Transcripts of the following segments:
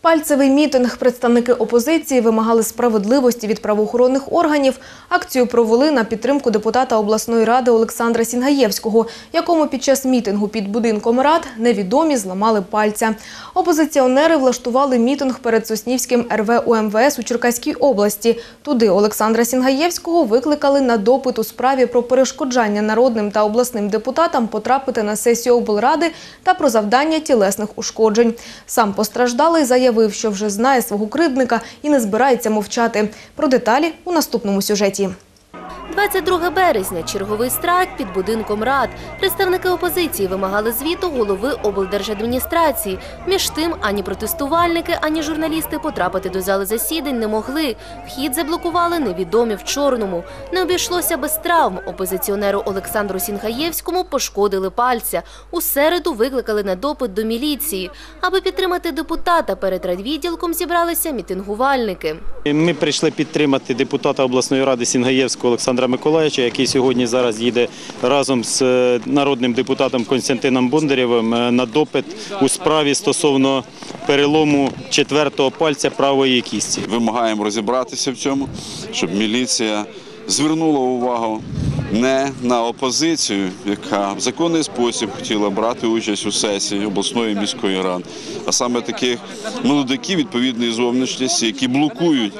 Пальцевий мітинг представники опозиції вимагали справедливості від правоохоронних органів. Акцію провели на підтримку депутата обласної ради Олександра Сінгаєвського, якому під час мітингу під будинком рад невідомі зламали пальця. Опозиціонери влаштували мітинг перед Соснівським РВ УМВС у Черкаській області. Туди Олександра Сінгаєвського викликали на допит у справі про перешкоджання народним та обласним депутатам потрапити на сесію облради та про завдання тілесних ушкоджень. Сам постраждалий заявив, що вже знає свого кривдника і не збирається мовчати. Про деталі у наступному сюжеті. 22 березня – черговий страйк під будинком рад. Представники опозиції вимагали звіту голови облдержадміністрації. Між тим, ані протестувальники, ані журналісти потрапити до зали засідань не могли. Вхід заблокували невідомі в чорному. Не обійшлося без травм. Опозиціонеру Олександру Сінгаєвському пошкодили пальця. У середу викликали на допит до міліції. Аби підтримати депутата, перед райвідділком зібралися мітингувальники. Ми прийшли підтримати депутата обласної ради Сінгаєвського Олександра Миколаївича, який сьогодні зараз їде разом з е, народним депутатом Константином Бондарєвим е, на допит у справі стосовно перелому четвертого пальця правої кісті. Вимагаємо розібратися в цьому, щоб міліція звернула увагу не на опозицію, яка в законний спосіб хотіла брати участь у сесії обласної міської ради, а саме таких молодиків відповідної зовнішності, які блокують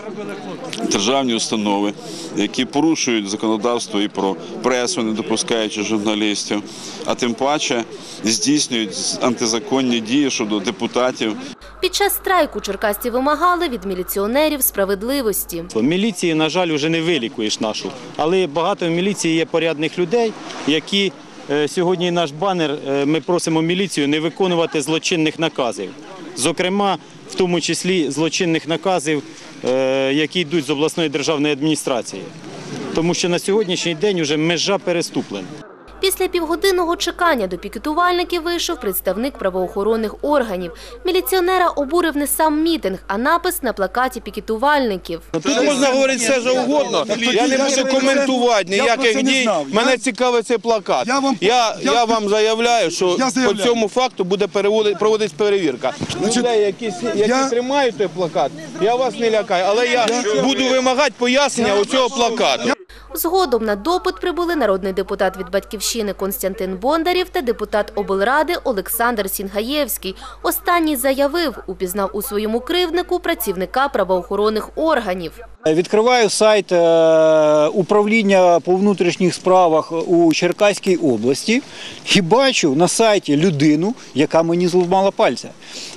державні установи, які порушують законодавство і про пресу, не допускаючи журналістів, а тим паче здійснюють антизаконні дії щодо депутатів Під час страйку черкасці вимагали від міліціонерів справедливості. Міліції, на жаль, вже не вилікуєш нашу, але багато в міліції є порядних людей, які е, сьогодні наш банер. е, Ми просимо міліцію не виконувати злочинних наказів. Зокрема, в тому числі злочинних наказів, е, які йдуть з обласної державної адміністрації. Тому що на сьогоднішній день вже межа переступлена. Після півгодинного чекання до пікетувальників вийшов представник правоохоронних органів. Міліціонера обурив не сам мітинг, а напис на плакаті пікетувальників. Тут можна говорити все що угодно. Я не буду коментувати ніяких дій. Мене цікавить цей плакат. Я вам- Я я- я вам заявляю, що по цьому факту буде проводитись перевірка. Людей, які тримають той плакат, я вас не лякаю, але я буду вимагати пояснення оцього плакату. Згодом на допит прибули народний депутат від «Батьківщини» Константин Бондарів та депутат облради Олександр Сінгаєвський. Останній заявив, упізнав у своєму кривднику працівника правоохоронних органів. Відкриваю сайт е, управління по внутрішніх справах у Черкаській області і бачу на сайті людину, яка мені зламала пальця.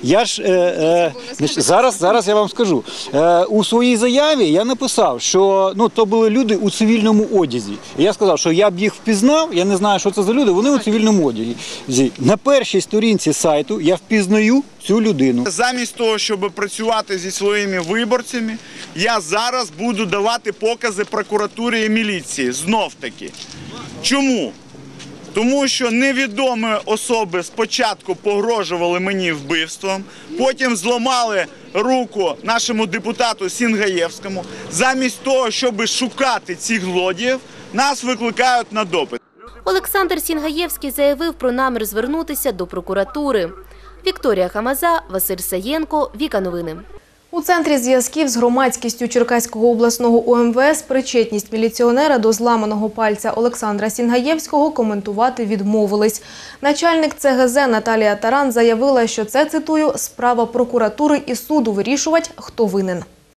Я ж е, е, зараз, зараз я вам скажу. Е, у своїй заяві я написав, що ну то були люди у цивільному одязі. І я сказав, що я б їх впізнав, я не знаю, що це за люди. Вони у цивільному одязі. На першій сторінці сайту я впізнаю цю людину. Замість того, щоб працювати зі своїми виборцями, я зараз буду давати покази прокуратурі і міліції. Знов таки. Чому? Тому що невідомі особи спочатку погрожували мені вбивством, потім зламали руку нашому депутату Сінгаєвському. Замість того, щоб шукати цих злодіїв, нас викликають на допит. Олександр Сінгаєвський заявив про намір звернутися до прокуратури. Вікторія Хамаза, Василь Саєнко, Віка Новини. У центрі зв'язків з громадськістю Черкаського обласного УМВС причетність міліціонера до зламаного пальця Олександра Сінгаєвського коментувати відмовились. Начальник ЦГЗ Наталія Таран заявила, що це, цитую, справа прокуратури і суду вирішувати, хто винен.